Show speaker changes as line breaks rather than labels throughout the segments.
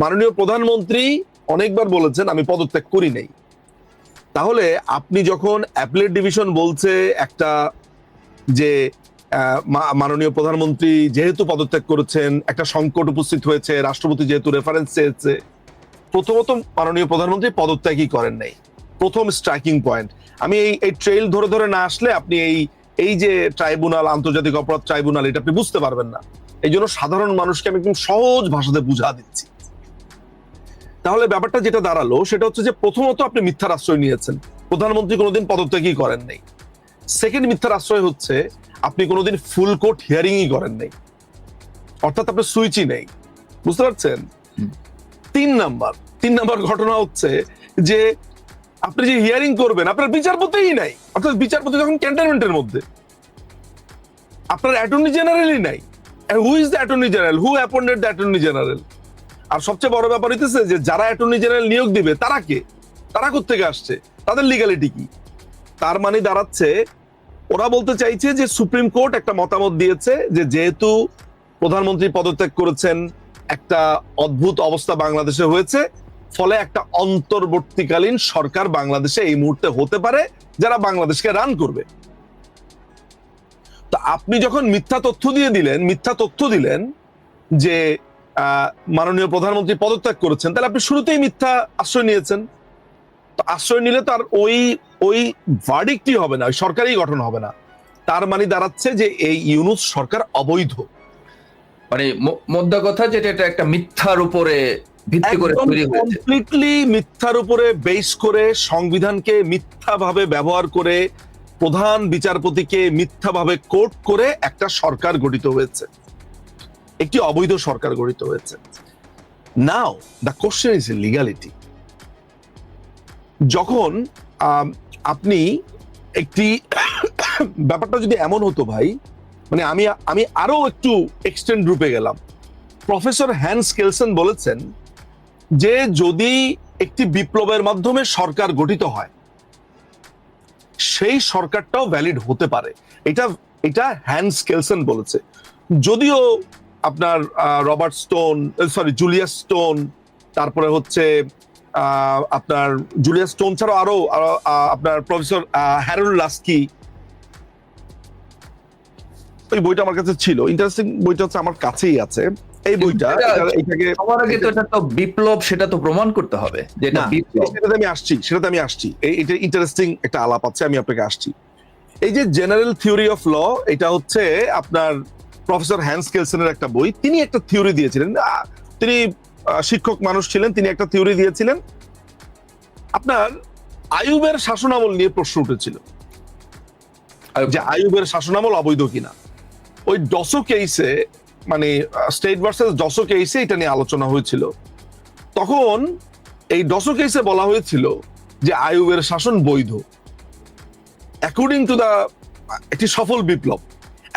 মাননীয় প্রধানমন্ত্রী অনেকবার বলেছেন, আমি পদত্যাগ করি নাই। তাহলে আপনি যখন অ্যাপলেট ডিভিশন বলছে একটা যে মাননীয় প্রধানমন্ত্রী যেহেতু পদত্যাগ করেছেন, একটা সংকট উপস্থিত হয়েছে, রাষ্ট্রপতি যেহেতু রেফারেন্স চেয়েছে, প্রথমত মাননীয় প্রধানমন্ত্রী পদত্যাগই করেন নাই। প্রথম স্ট্রাইকিং পয়েন্ট আমি এই এই ট্রেল ধরে ধরে না আসলে আপনি এই এই যে ট্রাইব্যুনাল আন্তর্জাতিক অপরাধ ট্রাইব্যুনাল এটা আপনি বুঝতে পারবেন না। এই জন্য সাধারণ মানুষকে আমি একদম সহজ ভাষাতে বুঝা দিচ্ছি। তাহলে ব্যাপারটা যেটা দাঁড়াল সেটা হচ্ছে যে প্রথমত আপনি মিথ্যার আশ্রয় নিয়েছেন। প্রধানমন্ত্রী কোনোদিন পদত্যাগই করেন নাই। সেকেন্ড মিথ্যার আশ্রয় হচ্ছে আপনি কোনোদিন ফুল কোর্ট হিয়ারিংই করেন নাই। অর্থাৎ আপনার সুইচই নেই। বুঝতে পারছেন? তিন নাম্বার তিন নাম্বার ঘটনা হচ্ছে যে আপনি যে হিয়ারিং করবেন আপনার বিচারপতিই নাই। অর্থাৎ বিচারপতি তখন ক্যান্টনমেন্টের মধ্যে। আপনার অ্যাটর্নি জেনারেলই নাই। Who is the attorney general who appointed the attorney general আর সবচেয়ে বড় ব্যাপার হইতেছে যে যারা অ্যাটর্নি জেনারেল নিয়োগ দিবে, তারা কে? তারা কোথেকে আসছে? তাদের লিগালিটি কি? তার মানে দাঁড়াচ্ছে, ওরা বলতে চাইছে যে সুপ্রিম কোর্ট একটা মতামত দিয়েছে যে যেহেতু প্রধানমন্ত্রী পদত্যাগ করেছেন, একটা অদ্ভুত অবস্থা বাংলাদেশে হয়েছে, ফলে একটা অন্তর্বর্তীকালীন সরকার বাংলাদেশে এই মুহূর্তে হতে পারে, যারা বাংলাদেশকে রান করবে। তো আপনি যখন মিথ্যা তথ্য দিয়ে দিলেন, মিথ্যা তথ্য দিলেন যে মাননীয় প্রধানমন্ত্রী পদত্যাগ করেছেন। তাহলে আপনি শুরুতেই মিথ্যা আশ্রয় নিয়েছেন। তো আশ্রয় নিলে তার ওই ওই ভার্ডিকটি হবে না ওই সরকারই গঠন হবে না। তার মানে দাঁড়াচ্ছে যে এই ইউনুস সরকার অবৈধ।
মানে মোদ্দা কথা যেটা এটা একটা মিথ্যার উপরে ভিত্তি করে তৈরি হয়েছে।
কমপ্লিটলি মিথ্যার উপরে বেস করে সংবিধানকে মিথ্যাভাবে ব্যবহার করে প্রধান বিচারপতিকে মিথ্যাভাবে কোর্ট করে একটা সরকার গঠিত হয়েছে। একটি অবৈধ সরকার গঠিত হয়েছে now the question is legality যখন আপনি একটি ব্যাপারটা যদি এমন হতো ভাই মানে আমি আমি আরও একটু এক্সটেন্ড রূপে গেলাম। প্রফেসর হ্যান্স কেলসন বলেছেন যে যদি একটি বিপ্লবের মাধ্যমে সরকার গঠিত হয়, সেই সরকারটাও ভ্যালিড হতে পারে। এটা এটা হ্যান্স কেলসন বলেছে। যদিও আপনার Robert Stone sorry Julius Stone তারপরে হচ্ছে আপনার জুলিয়াস স্টোন ছাড়াও আরও আরও, আপনার প্রফেসর হ্যারোল লাস্কি। ওই বইটা আমার কাছে ছিল। ইন্টারেস্টিং বইটা হচ্ছে আমার কাছেই আছে। এই বইটা
সবার আগে তো এটা তো বিপ্লব সেটা তো প্রমাণ করতে হবে যে এটা বিপ্লব।
সেটাতে আমি আসছি সেটাতে আমি আসছি। এই এটা ইন্টারেস্টিং একটা আলাপ আছে আমি আপনাকে আসছি। এই যে জেনারেল থিওরি অফ ল এটা হচ্ছে আপনার প্রফেসর হ্যান্স কেলসনের একটা বই। তিনি একটা থিওরি দিয়েছিলেন। তিনি শিক্ষক মানুষ ছিলেন তিনি একটা থিওরি দিয়েছিলেন। আপনার আয়ুবের শাসনামল নিয়ে প্রশ্ন উঠেছিল। যে আয়ুবের শাসনামল অবৈধ কিনা। ওই ডসো কেইসে মানে স্টেট ভার্সেস ডসো কেসে এটা নিয়ে আলোচনা হয়েছিল। তখন এই ডসো কেইসে বলা হয়েছিল যে আয়ুবের শাসন বৈধ। অ্যাকর্ডিং টু দা একটি সফল বিপ্লব।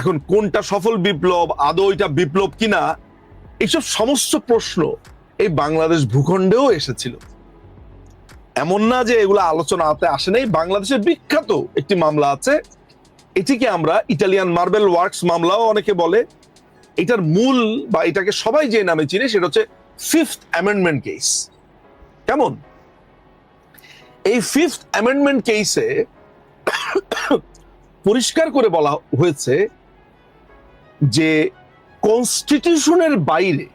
এখন কোনটা সফল বিপ্লব, আদৌ এটা বিপ্লব কিনা, এইসব সমস্ত প্রশ্ন এই বাংলাদেশ ভূখণ্ডেও এসেছিল। এমন না যে এগুলো আলোচনাতে আসে নাই বাংলাদেশের বিখ্যাত একটি মামলা আছে। এটিকে আমরা ইটালিয়ান মার্বেল ওয়ার্কস মামলাও অনেকে বলে। এটার মূল বা এটাকে সবাই যে নামে চিনে সেটা হচ্ছে ফিফথ অ্যামেন্ডমেন্ট কেস। কেমন? এই ফিফথ অ্যামেন্ডমেন্ট কেসে পরিষ্কার করে বলা হয়েছে যে কনস্টিটিউশনের বাইরে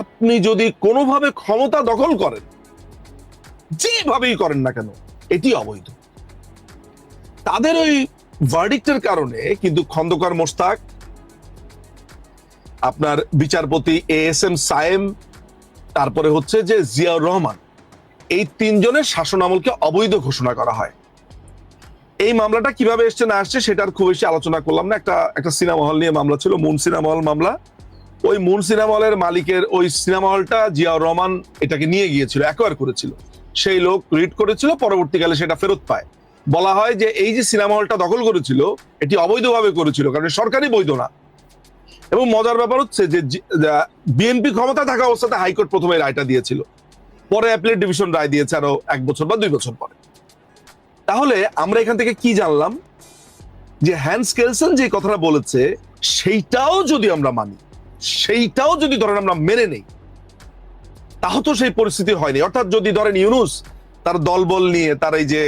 আপনি যদি কোনোভাবে ক্ষমতা দখল করেন, যেভাবেই করেন না কেন, এটি অবৈধ। তাদের ওই ভার্ডিক্টের কারণে কিন্তু খন্দকার মোস্তাক আপনার বিচারপতি এ এস এম সায়েম, তারপরে হচ্ছে যে জিয়াউর রহমান, এই তিনজনের শাসন আমলকে অবৈধ ঘোষণা করা হয়। এই মামলাটা কীভাবে এসছে না আসছে সেটার খুব বেশি আলোচনা করলাম না। একটা একটা সিনেমা হল নিয়ে মামলা ছিল, মুন সিনেমা হল মামলা। ওই মুন সিনেমা হলের মালিকের ওই সিনেমা হলটা জিয়াউর রহমান এটাকে নিয়ে গিয়েছিল অ্যাকোয়ার করেছিল। সেই লোক রিড করেছিল, পরবর্তীকালে সেটা ফেরত পায়। বলা হয় যে এই যে সিনেমা হলটা দখল করেছিল, এটি অবৈধভাবে করেছিল, কারণ সরকারি বৈধ না। এবং মজার ব্যাপার হচ্ছে যে, বিএনপি ক্ষমতা থাকা অবস্থাতে হাইকোর্ট প্রথমে রায়টা দিয়েছিল। পরে অ্যাপিলেট ডিভিশন রায় দিয়েছে আরও এক বছর বা দুই বছর পরে। তাহলে আমরা এখান থেকে কি জানলাম? যে হ্যান্স কেলসন যে কথাটা বলেছে, সেইটাও যদি আমরা মানি, সেইটাও যদি ধরেন আমরা মেনে নেই তাও তো সেই পরিস্থিতি হয়নি। অর্থাৎ যদি ধরেন ইউনুস তার দলবল নিয়ে, তার এই যে,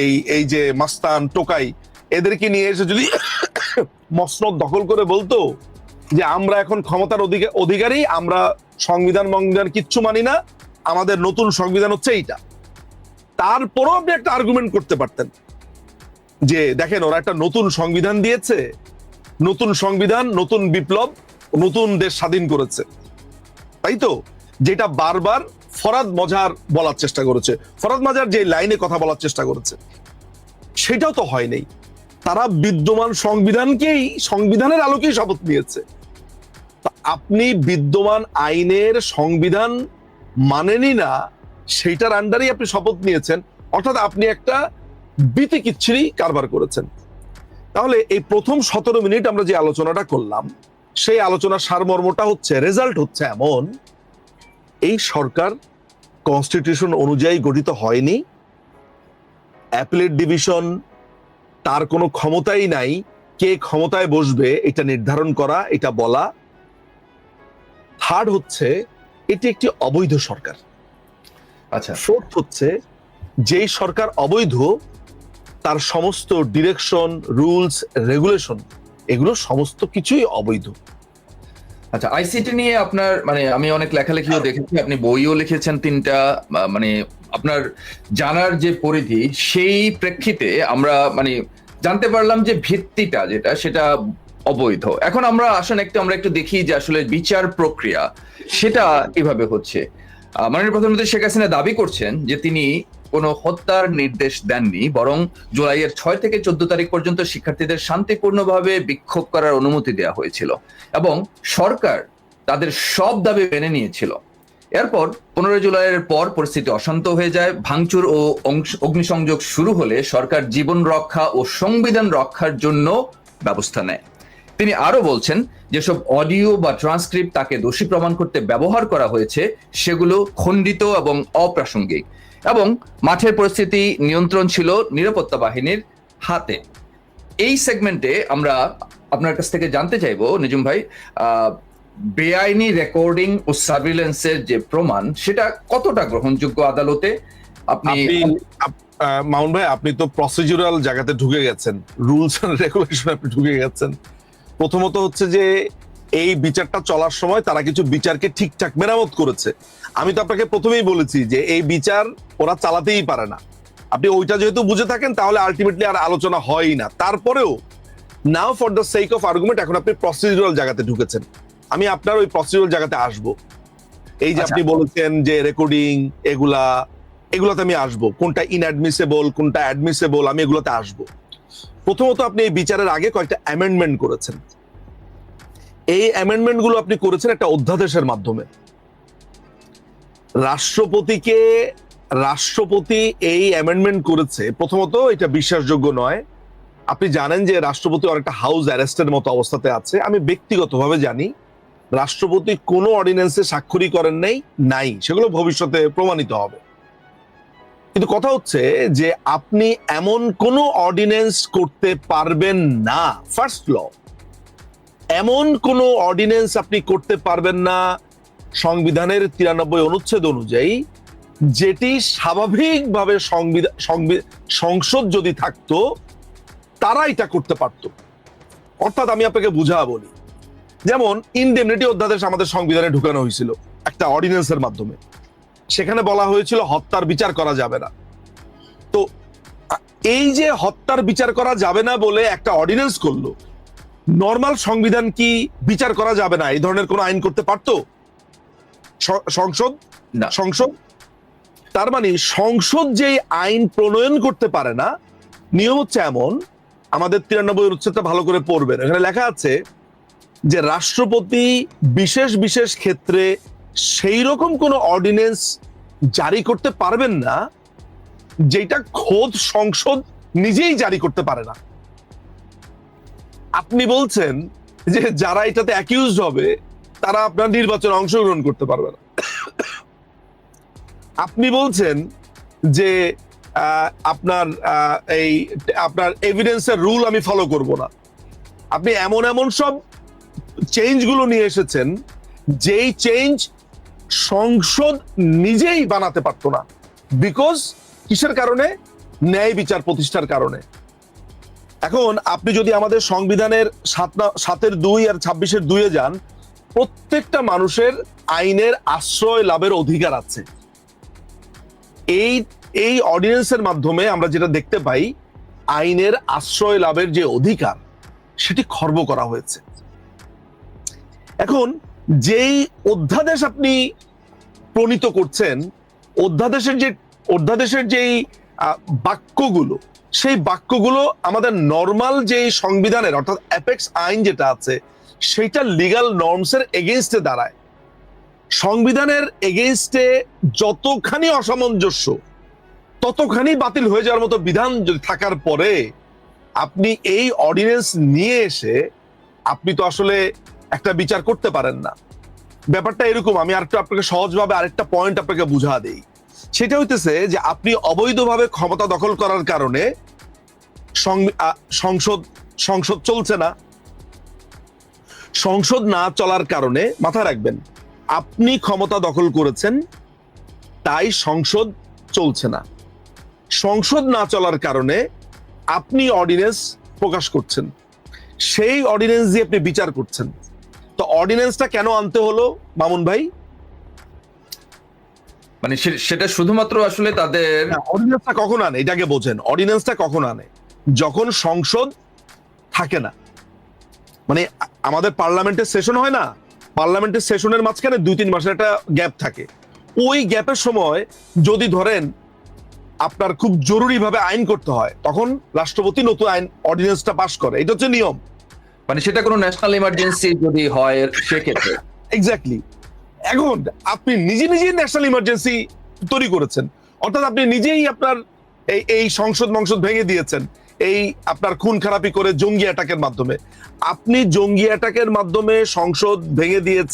এই এই যে মাস্তান, টোকাই, এদেরকে নিয়ে এসে যদি মসনদ দখল করে বলতো যে আমরা এখন ক্ষমতার অধিকারী, আমরা সংবিধান মংবিধান কিচ্ছু মানি না, আমাদের নতুন সংবিধান হচ্ছে এইটা। তারপরও আপনি একটা আর্গুমেন্ট করতে পারতেন। যে দেখেন, ওরা একটা নতুন সংবিধান দিয়েছে, নতুন সংবিধান, নতুন বিপ্লব, নতুন দেশ স্বাধীন করেছে। তাই তো? যেটা বারবার ফরাদ মজার বলার চেষ্টা করেছে। ফরাদ মজার যে লাইনে কথা বলার চেষ্টা করেছে, সেটাও তো হয়নি তারা বিদ্যমান সংবিধানকেই, সংবিধানের আলোকেই শপথ নিয়েছে। আপনি বিদ্যমান আইনের সংবিধান মানেনি না সেইটার আন্ডারেই আপনি শপথ নিয়েছেন। অর্থাৎ আপনি একটা বিতিকিচ্ছিরি কারবার করেছেন। তাহলে এই প্রথম সতেরো মিনিট আমরা যে আলোচনাটা করলাম, সেই আলোচনার সারমর্মটা হচ্ছে রেজাল্ট হচ্ছে এমন, এই সরকার কনস্টিটিউশন অনুযায়ী গঠিত হয়নি অ্যাপিলেট ডিভিশন তার কোনো ক্ষমতাই নাই, কে ক্ষমতায় বসবে এটা নির্ধারণ করা, এটা বলা। থার্ড হচ্ছে, এটি একটি অবৈধ সরকার।
আচ্ছা।
ফোর্থ হচ্ছে যেই সরকার অবৈধ তার সমস্ত ডিরেকশন রুলস রেগুলেশন এগুলো সমস্ত কিছুই অবৈধ।
আচ্ছা আইসিটি নিয়ে আপনার মানে আমি অনেক লেখালেখিও দেখেছি আপনি বইও লিখেছেন তিনটা মানে আপনার জানার যে পরিধি সেই প্রেক্ষিতে আমরা মানে জানতে পারলাম যে ভিত্তিটা যেটা সেটা অবৈধ। এখন আমরা আসেন একটু আমরা একটু দেখি যে আসলে বিচার প্রক্রিয়া সেটা কীভাবে হচ্ছে। মাননীয় প্রধানমন্ত্রী শেখ হাসিনা দাবি করছেন যে তিনি কোনো হত্যার নির্দেশ দেননি, বরং জুলাইয়ের ছয় থেকে চোদ্দ তারিখ পর্যন্ত শিক্ষার্থীদের শান্তিপূর্ণভাবে বিক্ষোভ করার অনুমতি দেওয়া হয়েছিল এবং সরকার তাদের সব দাবি মেনে নিয়েছিল। এরপর পনেরোই জুলাইয়ের পর পরিস্থিতি অশান্ত হয়ে যায়, ভাঙচুর ও অগ্নিসংযোগ শুরু হলে সরকার জীবন রক্ষা ও সংবিধান রক্ষার জন্য ব্যবস্থা নেয়। তিনি আরও বলছেন যেসব অডিও বা ট্রান্সক্রিপ্ট তাকে দোষী প্রমাণ করতে ব্যবহার করা হয়েছে সেগুলো খণ্ডিত এবং অপ্রাসঙ্গিক এবং মাঠের পরিস্থিতি নিয়ন্ত্রণ ছিল নিরাপত্তা বাহিনীর হাতে। এই সেগমেন্টে আমরা আপনার কাছ থেকে জানতে চাইব নিজুম ভাই বেআইনি রেকর্ডিং ও সার্ভিলেন্সের যে প্রমাণ সেটা কতটা গ্রহণযোগ্য আদালতে? আপনি
মামুন ভাই আপনি তো প্রসিডিউরাল জায়গাতে ঢুকে গেছেন। রুলস এন্ড রেগুলেশন আপনি ঢুকে গেছেন। প্রথমত হচ্ছে যে এই বিচারটা চলার সময় তারা কিছু বিচারকে ঠিকঠাক মেরামত করেছে। আমি তো আপনাকে প্রথমেই বলেছি যে এই বিচার ওরা চালাতেই পারে না। আপনি ওইটা যেহেতু বুঝে থাকেন তাহলে আলটিমেটলি আর আলোচনা হয়ই না। তারপরেও now for the sake of argument এখন আপনি প্রসিডিউরাল জায়গাতে ঢুকেছেন। আমি আপনার ওই প্রসিডিউরাল জায়গাতে আসব। এই যে
আচ্ছা।
আপনি বলেছেন যে রেকর্ডিং এগুলা এগুলোতে আমি আসব। কোনটা ইনঅ্যাডমিসেবল কোনটা অ্যাডমিসেবল আমি এগুলোতে আসব। প্রথমত আপনি এই বিচারের আগে কয়েকটা অ্যামেন্ডমেন্ট করেছেন। এই অ্যামেন্ডমেন্টগুলো আপনি করেছেন একটা অধ্যাদেশের মাধ্যমে। রাষ্ট্রপতিকে, রাষ্ট্রপতি এই অ্যামেন্ডমেন্ট করেছে, প্রথমত এটা বিশ্বাসযোগ্য নয়। আপনি জানেন যে রাষ্ট্রপতি অনেকটা হাউস অ্যারেস্টের মতো অবস্থাতে আছে। আমি ব্যক্তিগতভাবে জানি, রাষ্ট্রপতি কোনো অর্ডিন্যান্সে স্বাক্ষরই করেন নাই নাই। সেগুলো ভবিষ্যতে প্রমাণিত হবে। কিন্তু কথা হচ্ছে যে আপনি এমন কোনো অর্ডিন্যান্স করতে পারবেন না। ফার্স্ট ল এমন কোনো অর্ডিন্যান্স আপনি করতে পারবেন না সংবিধানের তিরানব্বই অনুচ্ছেদ অনুযায়ী, যেটি স্বাভাবিকভাবে সংবিধান সংসদ যদি থাকতো, তারা এটা করতে পারতো। অর্থাৎ আমি আপনাকে বুঝা বলি, যেমন ইনডেমনিটি অধ্যাদেশ আমাদের সংবিধানে ঢুকানো হয়েছিল একটা অর্ডিনেন্সের মাধ্যমে। সেখানে বলা হয়েছিল হত্যার বিচার করা যাবে না। তো এই যে হত্যার বিচার করা যাবে না বলে একটা অর্ডিন্যান্স করল নর্মাল সংবিধান কি বিচার করা যাবে না? এই ধরনের কোনো আইন করতে পারতো? সংসদ?
না।
সংসদ? তার মানে সংসদ যে আইন প্রণয়ন করতে পারে না নিয়ম হচ্ছে এমন আমাদের তিরানব্বই অনুচ্ছেদটা ভালো করে পড়বেন। এখানে লেখা আছে যে রাষ্ট্রপতি বিশেষ বিশেষ ক্ষেত্রে সেই রকম কোনো অর্ডিনেন্স জারি করতে পারবেন না, যেটা খোদ সংসদ নিজেই জারি করতে পারে না। আপনি বলছেন যে যারা এটাতে অ্যাকিউজ হবে, তারা আপনার নির্বাচনে অংশগ্রহণ করতে পারবে না। আপনি বলছেন যে আপনার এই, আপনার এভিডেন্সের রুল আমি ফলো করব না। আপনি এমন এমন সব চেঞ্জগুলো নিয়ে এসেছেন, যেই চেঞ্জ সংসদ নিজেই বানাতে পারতো না। বিকজ কিসের কারণে? ন্যায় বিচার প্রতিষ্ঠার কারণে। এখন আপনি যদি আমাদের সংবিধানের সাত সাতের দুই আর ছাব্বিশের দুইয়ে যান, প্রত্যেকটা মানুষের আইনের আশ্রয় লাভের অধিকার আছে। এই এই অর্ডিন্যান্সের মাধ্যমে আমরা যেটা দেখতে পাই, আইনের আশ্রয় লাভের যে অধিকার, সেটি খর্ব করা হয়েছে। এখন যেই অধ্যাদেশ আপনি প্রণীত করছেন, অধ্যাদেশের যে অধ্যাদেশের যেই বাক্যগুলো, সেই বাক্যগুলো আমাদের নর্মাল যে সংবিধানের, অর্থাৎ অ্যাপেক্স আইন যেটা আছে, সেইটা লিগাল নর্মসের এগেনস্টে দাঁড়ায়। সংবিধানের এগেনস্টে যতখানি অসামঞ্জস্য, ততখানি বাতিল হয়ে যাওয়ার মতো বিধান যদি থাকার পরে, আপনি এই অর্ডিন্যান্স নিয়ে এসে, আপনি তো আসলে একটা বিচার করতে পারেন না। ব্যাপারটা এরকম, আমি আরেকটু আপনাকে সহজভাবে আরেকটা পয়েন্ট আপনাকে বুঝা দেই। সেটা হইতেছে যে আপনি অবৈধভাবে ক্ষমতা দখল করার কারণে সংসদ সংসদ চলছে না। সংসদ না চলার কারণে, মাথায় রাখবেন, আপনি ক্ষমতা দখল করেছেন, তাই সংসদ চলছে না। সংসদ না চলার কারণে আপনি অর্ডিনেন্স প্রকাশ করছেন। সেই অর্ডিনেন্স দিয়ে আপনি বিচার করছেন। তো অর্ডিন্যান্সটা কেন আনতে হলো মামুন ভাই?
মানে সেটা শুধুমাত্র আসলে তাদের
অর্ডিন্যান্সটা কখন আনে? এটাকে বোঝেন। অর্ডিন্যান্সটা কখন আনে? যখন সংসদ থাকে না। মানে আমাদের পার্লামেন্টের সেশন হয় না? পার্লামেন্টের সেশনের মাঝখানে দুই তিন মাসের একটা গ্যাপ থাকে। ওই গ্যাপের সময় যদি ধরেন আপনার খুব জরুরিভাবে আইন করতে হয় তখন রাষ্ট্রপতি নতুন আইন অর্ডিন্যান্সটা পাশ করে। এটা হচ্ছে নিয়ম।
মানে সেটা কোনো ন্যাশনাল ইমার্জেন্সি যদি হয় সেক্ষেত্রে।
এক্স্যাক্টলি এখন আপনি নিজে নিজেই ন্যাশনাল ইমার্জেন্সি তৈরি করেছেন। অর্থাৎ আপনি নিজেই আপনার এই এই সংসদ মংসদ ভেঙে দিয়েছেন। এই আপনার খুন খারাপি করে জঙ্গি অ্যাটাকের মাধ্যমে। আপনি জঙ্গি অ্যাটাকের মাধ্যমে সংসদ ভেঙে দিয়েছে